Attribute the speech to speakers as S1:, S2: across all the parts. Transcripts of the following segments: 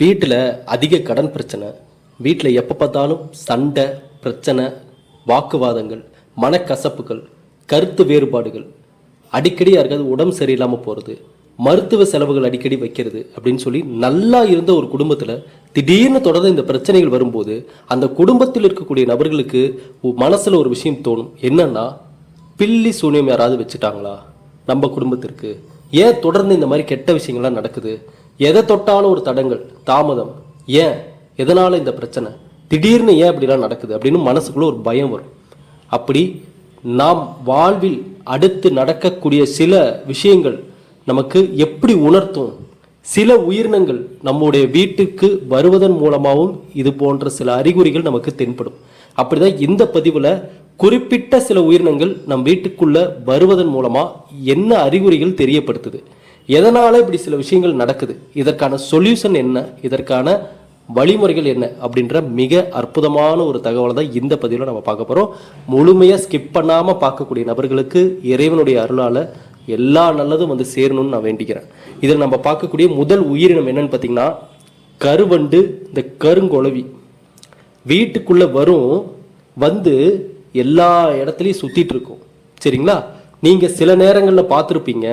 S1: வீட்டில் அதிக கடன் பிரச்சனை வீட்டில் எப்போ பார்த்தாலும் சண்டை பிரச்சனை வாக்குவாதங்கள் மனக்கசப்புகள் கருத்து வேறுபாடுகள். அடிக்கடி யாருக்காவது உடம்பு சரியில்லாமல் போகிறது மருத்துவ செலவுகள் அடிக்கடி வைக்கிறது அப்படின்னு சொல்லி நல்லா இருந்த ஒரு குடும்பத்தில் திடீர்னு தொடர்ந்து இந்த பிரச்சனைகள் வரும்போது அந்த குடும்பத்தில் இருக்கக்கூடிய நபர்களுக்கு மனசில் ஒரு விஷயம் தோணும். என்னன்னா பில்லி சூனியம் யாராவது வச்சுட்டாங்களா? நம்ம குடும்பத்திற்கு. ஏன் தொடர்ந்து இந்த மாதிரி கெட்ட விஷயங்கள்லாம் நடக்குது? எதை தொட்டாலும் ஒரு தடங்கள் தாமதம். ஏன்? எதனால் இந்த பிரச்சனை? திடீர்னு ஏன் இப்படிலாம் நடக்குது? அப்படின்னு மனசுக்குள்ளே ஒரு பயம் வரும். அப்படி நாம் வாழ்வில் அடுத்து நடக்கக்கூடிய சில விஷயங்கள் நமக்கு எப்படி உணர்த்தும்? சில உயிரினங்கள் நம்முடைய வீட்டுக்கு வருவதன் மூலமாகவும் இது போன்ற சில அறிகுறிகள் நமக்கு தென்படும். அப்படிதான் இந்த பதிவில் குறிப்பிட்ட சில உயிரினங்கள் நம் வீட்டுக்குள்ளே வருவதன் மூலமாக என்ன அறிகுறிகள் தெரியப்படுத்துது? எதனால் இப்படி சில விஷயங்கள் நடக்குது? இதற்கான சொல்யூஷன் என்ன? இதற்கான வழிமுறைகள் என்ன? அப்படின்ற மிக அற்புதமான ஒரு தகவலை தான் இந்த பதிவில் நம்ம பார்க்க போகிறோம் முழுமையாக ஸ்கிப் பண்ணாமல் பார்க்கக்கூடிய நபர்களுக்கு இறைவனுடைய அருளால் எல்லா நல்லதும் வந்து சேரணும்னு நான் வேண்டிக்கிறேன். இதில் நம்ம பார்க்கக்கூடிய முதல் உயிரினம் என்னன்னு பார்த்தீங்கன்னா கருவண்டு இந்த கருங்கொளவி வீட்டுக்குள்ளே வரும் வந்து எல்லா இடத்துலையும் சுற்றிட்டு இருக்கும். சரிங்களா? நீங்கள் சில நேரங்களில் பார்த்துருப்பீங்க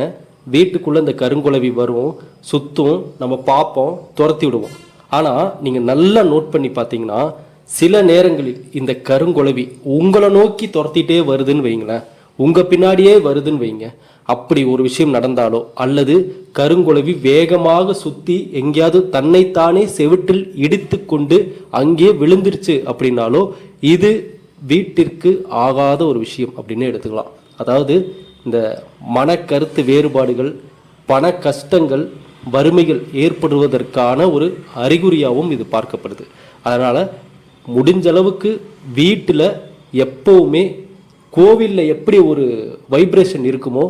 S1: வீட்டுக்குள்ளே இந்த கருங்குலவி வரும் சுத்தும் நம்ம பார்ப்போம் துரத்தி விடுவோம். ஆனால் நீங்கள் நல்லா நோட் பண்ணி பார்த்தீங்கன்னா சில நேரங்களில் இந்த கருங்குலவி உங்களை நோக்கி துரத்திட்டே வருதுன்னு வைங்களேன். உங்கள் பின்னாடியே வருதுன்னு வைங்க. அப்படி ஒரு விஷயம் நடந்தாலோ அல்லது கருங்குலவி வேகமாக சுற்றி எங்கேயாவது தன்னைத்தானே செவிட்டில் இடித்து கொண்டு அங்கே விழுந்துருச்சு அப்படின்னாலோ இது வீட்டிற்கு ஆகாத ஒரு விஷயம் அப்படின்னு எடுத்துக்கலாம். அதாவது இந்த மனக்கருத்து வேறுபாடுகள் பண கஷ்டங்கள் வறுமைகள் ஏற்படுவதற்கான ஒரு அறிகுறியாகவும் இது பார்க்கப்படுது. அதனால் முடிஞ்ச அளவுக்கு வீட்டில் எப்போவுமே கோவிலில் எப்படி ஒரு வைப்ரேஷன் இருக்குமோ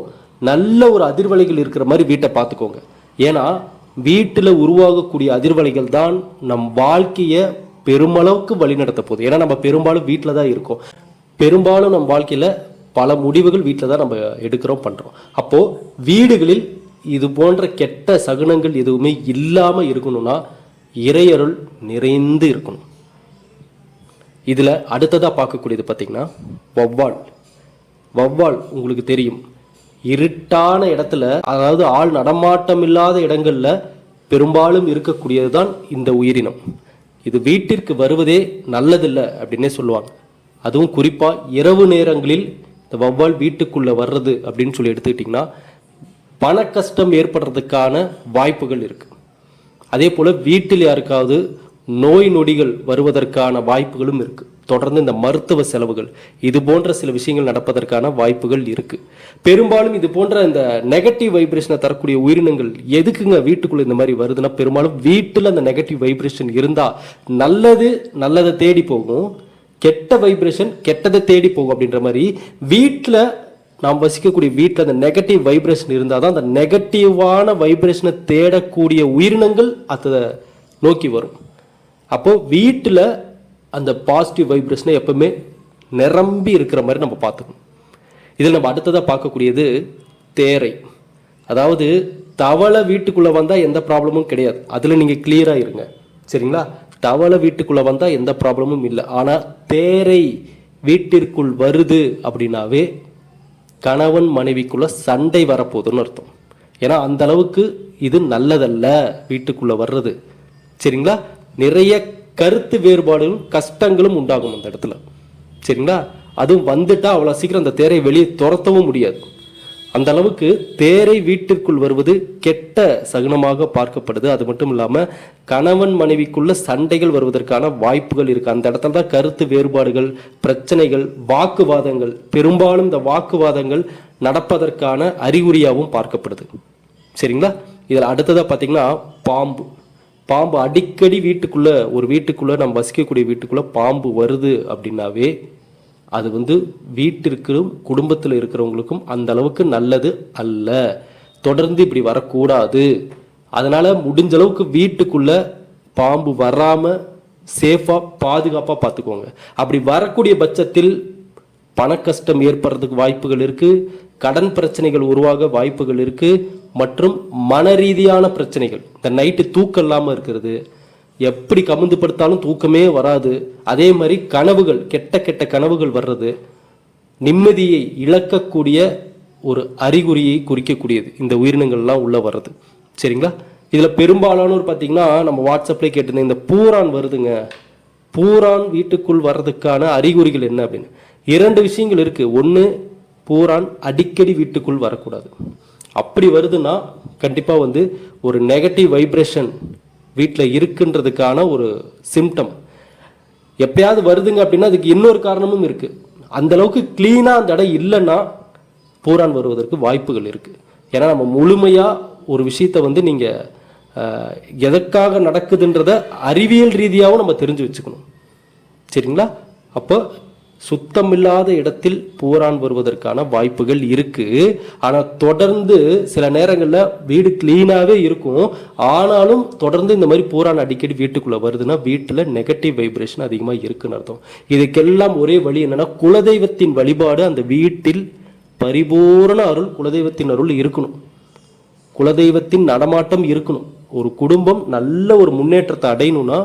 S1: நல்ல ஒரு அதிர்வலைகள் இருக்கிற மாதிரி வீட்டை பார்த்துக்கோங்க. ஏன்னா வீட்டில் உருவாகக்கூடிய அதிர்வலைகள் தான் நம் வாழ்க்கையை பெருமளவுக்கு வழிநடத்த போகுது. ஏன்னா நம்ம பெரும்பாலும் வீட்டில் தான் இருக்கோம். பெரும்பாலும் நம் வாழ்க்கையில் பல முடிவுகள் வீட்டில் தான் நம்ம எடுக்கிறோம் பண்ணுறோம் அப்போது வீடுகளில் இது போன்ற கெட்ட சகுனங்கள் எதுவுமே இல்லாமல் இருக்கணும்னா இறையருள் நிறைந்து இருக்கணும். இதில் அடுத்ததாக பார்க்கக்கூடியது பார்த்திங்கன்னா வௌவால். வௌவால் உங்களுக்கு தெரியும். இருட்டான இடத்துல அதாவது ஆள் நடமாட்டம் இல்லாத இடங்களில் பெரும்பாலும் இருக்கக்கூடியது தான் இந்த உயிரினம். இது வீட்டிற்கு வருவதே நல்லதில்லை அப்படின்னே சொல்லுவாங்க. அதுவும் குறிப்பாக இரவு நேரங்களில் இந்த வௌவால் வீட்டுக்குள்ள வர்றது அப்படின்னு சொல்லி எடுத்துக்கிட்டிங்கன்னா பண கஷ்டம் ஏற்படுறதுக்கான வாய்ப்புகள் இருக்கு. அதே போல வீட்டில் யாருக்காவது நோய் நொடிகள் வருவதற்கான வாய்ப்புகளும் இருக்கு. தொடர்ந்து இந்த மருத்துவ செலவுகள் இது போன்ற சில விஷயங்கள் நடப்பதற்கான வாய்ப்புகள் இருக்கு. பெரும்பாலும் இது போன்ற இந்த நெகட்டிவ் வைப்ரேஷனை தரக்கூடிய உயிரினங்கள் எதுக்குங்க வீட்டுக்குள்ள இந்த மாதிரி வருதுன்னா பெரும்பாலும் வீட்டில் அந்த நெகட்டிவ் வைப்ரேஷன் இருந்தா நல்லது நல்லதை தேடி போகும். கெட்ட வைப்ரேஷன் கெட்டதை தேடி போகும் அப்படின்ற மாதிரி வீட்டில் நாம் வசிக்கக்கூடிய வீட்டில் அந்த நெகட்டிவ் வைப்ரேஷன் இருந்தால் தான் அந்த நெகட்டிவான வைப்ரேஷனை தேடக்கூடிய உயிரினங்கள் அதை நோக்கி வரும். அப்போ வீட்டில் அந்த பாசிட்டிவ் வைப்ரேஷனை எப்பவுமே நிரம்பி இருக்கிற மாதிரி நம்ம பார்த்துக்கணும். இதில் நம்ம அடுத்ததாக பார்க்கக்கூடியது தேரை. அதாவது தவளை வீட்டுக்குள்ளே வந்தால் எந்த ப்ராப்ளமும் கிடையாது. அதில் நீங்கள் கிளியராக இருங்க. சரிங்களா? தவளை வீட்டுக்குள்ளே வந்தால் எந்த ப்ராப்ளமும் இல்லை. ஆனால் தேரை வீட்டிற்குள் வருது அப்படின்னாவே கணவன் மனைவிக்குள்ள சண்டை வரப்போகுதுன்னு அர்த்தம். ஏன்னா அந்த அளவுக்கு இது நல்லதல்ல வீட்டுக்குள்ளே வர்றது. சரிங்களா? நிறைய கருத்து வேறுபாடுகளும் கஷ்டங்களும் உண்டாகும் அந்த இடத்துல. சரிங்களா? அதுவும் வந்துட்டால் அவ்வளோ சீக்கிரம் அந்த தேரை வெளியே துரத்தவும் முடியாது. அந்த அளவுக்கு தேரை வீட்டிற்குள் வருவது கெட்ட சகுனமாக பார்க்கப்படுது. அது மட்டும் இல்லாமல் கணவன் மனைவிக்குள்ள சண்டைகள் வருவதற்கான வாய்ப்புகள் இருக்கு. அந்த இடத்துல தான் கருத்து வேறுபாடுகள் பிரச்சனைகள் வாக்குவாதங்கள் பெரும்பாலும் இந்த வாக்குவாதங்கள் நடப்பதற்கான அறிகுறியாகவும் பார்க்கப்படுது. சரிங்களா? இதில் அடுத்ததாக பார்த்தீங்கன்னா பாம்பு. பாம்பு அடிக்கடி வீட்டுக்குள்ளே ஒரு வீட்டுக்குள்ளே நம்ம வசிக்கக்கூடிய வீட்டுக்குள்ளே பாம்பு வருது அப்படின்னாவே அது வந்து வீட்டிற்கும் குடும்பத்தில் இருக்கிறவங்களுக்கும் அந்த அளவுக்கு நல்லது அல்ல. தொடர்ந்து இப்படி வரக்கூடாது. அதனால முடிஞ்ச அளவுக்கு வீட்டுக்குள்ள பாம்பு வராம சேஃபாக பாதுகாப்பாக பார்த்துக்கோங்க அப்படி வரக்கூடிய பட்சத்தில் பண கஷ்டம் ஏற்படுறதுக்கு வாய்ப்புகள் இருக்கு. கடன் பிரச்சனைகள் உருவாக வாய்ப்புகள் இருக்கு. மற்றும் மன ரீதியான பிரச்சனைகள். இந்த நைட்டு தூக்கம் இல்லாமல் இருக்கிறது. எப்படி கமுந்து படுத்தாலும் தூக்கமே வராது. அதே மாதிரி கனவுகள் கெட்ட கெட்ட கனவுகள் வர்றது நிம்மதியை இழக்கக்கூடிய ஒரு அறிகுறியை குறிக்கக்கூடியது. இந்த உயிரினங்கள்லாம் உள்ளே வர்றது. சரிங்களா? இதில் பெரும்பாலானோர் பார்த்தீங்கன்னா நம்ம வாட்ஸ்அப்லேயே கேட்டிருந்தேன் இந்த பூரான் வருதுங்க. பூரான் வீட்டுக்குள் வர்றதுக்கான அறிகுறிகள் என்ன அப்படின்னு? இரண்டு விஷயங்கள் இருக்குது ஒன்று பூரான் அடிக்கடி வீட்டுக்குள் வரக்கூடாது. அப்படி வருதுன்னா கண்டிப்பாக வந்து ஒரு நெகட்டிவ் வைப்ரேஷன் வீட்டில் இருக்குன்றதுக்கான ஒரு சிம்டம் எப்பயாவது வருதுங்க அப்படின்னா அதுக்கு இன்னொரு காரணமும் இருக்குது அந்த அளவுக்கு அந்த இடம் இல்லைன்னா பூரான் வருவதற்கு வாய்ப்புகள் இருக்குது ஏன்னா நம்ம முழுமையாக ஒரு விஷயத்தை வந்து நீங்கள் எதற்காக நடக்குதுன்றத அறிவியல் ரீதியாகவும் நம்ம தெரிஞ்சு வச்சுக்கணும். சரிங்களா? அப்போ சுத்தமில்லாத இடத்தில் பூரான் வருவதற்கான வாய்ப்புகள் இருக்கு. ஆனா தொடர்ந்து சில நேரங்கள்ல வீடு கிளீனாவே இருக்கும். ஆனாலும் தொடர்ந்து இந்த மாதிரி பூரான் அடிக்கடி வீட்டுக்குள்ள வருதுன்னா வீட்டுல நெகட்டிவ் வைப்ரேஷன் அதிகமா இருக்குன்னு அர்த்தம். இதுக்கெல்லாம் ஒரே வழி என்னன்னா குலதெய்வத்தின் வழிபாடு அந்த வீட்டில் பரிபூரண அருள் குலதெய்வத்தின் அருள் இருக்கணும். குலதெய்வத்தின் நடமாட்டம் இருக்கணும். ஒரு குடும்பம் நல்ல ஒரு முன்னேற்றத்தை அடையணும்னா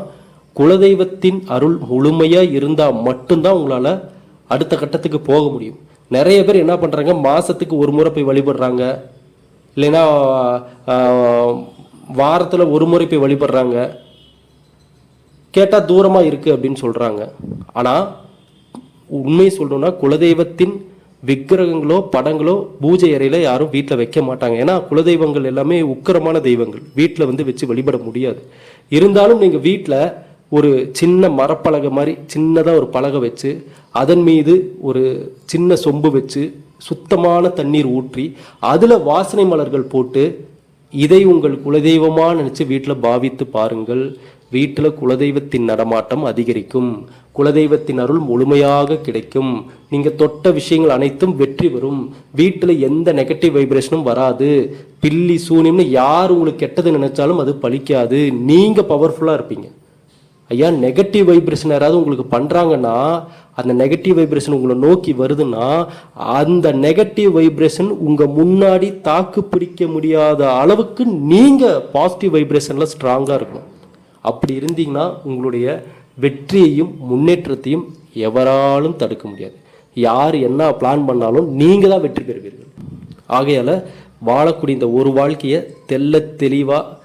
S1: குலதெய்வத்தின் அருள் முழுமையாக இருந்தால் மட்டும்தான் உங்களால் அடுத்த கட்டத்துக்கு போக முடியும். நிறைய பேர் என்ன பண்ணுறாங்க மாதத்துக்கு ஒரு முறை போய் வழிபடுறாங்க. இல்லைன்னா வாரத்தில் ஒரு முறை போய் வழிபடுறாங்க. கேட்டால் தூரமாக இருக்குது அப்படின்னு சொல்கிறாங்க ஆனால் உண்மை சொல்லணும்னா குலதெய்வத்தின் விக்கிரகங்களோ படங்களோ பூஜை அறையில் யாரும் வீட்டில் வைக்க மாட்டாங்க. ஏன்னா குலதெய்வங்கள் எல்லாமே உக்கிரமான தெய்வங்கள். வீட்டில் வந்து வச்சு வழிபட முடியாது. இருந்தாலும் நீங்கள் வீட்டில் ஒரு சின்ன மரப்பலகை மாதிரி சின்னதாக ஒரு பலகை வச்சு அதன் மீது ஒரு சின்ன சொம்பு வச்சு சுத்தமான தண்ணீர் ஊற்றி அதில் வாசனை மலர்கள் போட்டு இதை உங்கள் குலதெய்வமாக நினச்சி வீட்டில் பாவித்து பாருங்கள். வீட்டில் குலதெய்வத்தின் நடமாட்டம் அதிகரிக்கும். குலதெய்வத்தின் அருள் முழுமையாக கிடைக்கும். நீங்கள் தொட்ட விஷயங்கள் அனைத்தும் வெற்றி பெறும். வீட்டில் எந்த நெகட்டிவ் வைப்ரேஷனும் வராது. பில்லி சூனியம்னு யார் உங்களுக்கு கெட்டது நினைச்சாலும் அது பலிக்காது. நீங்கள் பவர்ஃபுல்லாக இருப்பீங்க. ஐயா நெகட்டிவ் வைப்ரேஷன் யாராவது உங்களுக்கு பண்ணுறாங்கன்னா அந்த நெகட்டிவ் வைப்ரேஷன் உங்களை நோக்கி வருதுன்னா அந்த நெகட்டிவ் வைப்ரேஷன் உங்கள் முன்னாடி தாக்கு பிடிக்க முடியாத அளவுக்கு நீங்கள் பாசிட்டிவ் வைப்ரேஷனில் ஸ்ட்ராங்காக இருக்கணும். அப்படி இருந்தீங்கன்னா உங்களுடைய வெற்றியையும் முன்னேற்றத்தையும் எவராலும் தடுக்க முடியாது. யார் என்ன பிளான் பண்ணாலும் நீங்கள் தான் வெற்றி பெறுவீர்கள். ஆகையால் வாழக்கூடிய இந்த ஒரு வாழ்க்கையை தெள்ள தெளிவாக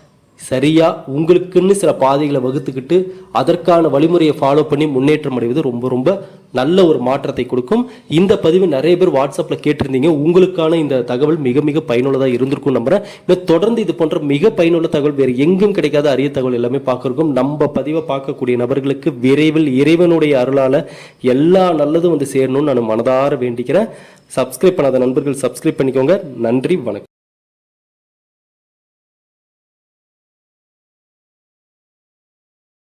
S1: சரியாக உங்களுக்குன்னு சில பாதைகளை வகுத்துக்கிட்டு அதற்கான வழிமுறையை ஃபாலோ பண்ணி முன்னேற்றம் அடைவது ரொம்ப ரொம்ப நல்ல ஒரு மாற்றத்தை கொடுக்கும். இந்த பதிவு நிறைய பேர் வாட்ஸ்அப்பில் கேட்டிருந்தீங்க. உங்களுக்கான இந்த தகவல் மிக மிக பயனுள்ளதாக இருந்திருக்கும் நம்புறேன். இன்னும் தொடர்ந்து இது போன்ற மிக பயனுள்ள தகவல் வேறு எங்கும் கிடைக்காத அரிய தகவல் எல்லாமே பார்க்கறோம் நம்ம பதிவை பார்க்கக்கூடிய நபர்களுக்கு விரைவில் இறைவனுடைய அருளால் எல்லா நல்லதும் வந்து சேரணும்னு நான் மனதார வேண்டிக்கிறேன். சப்ஸ்கிரைப் பண்ணாத நண்பர்கள் சப்ஸ்கிரைப் பண்ணிக்கோங்க. நன்றி வணக்கம்.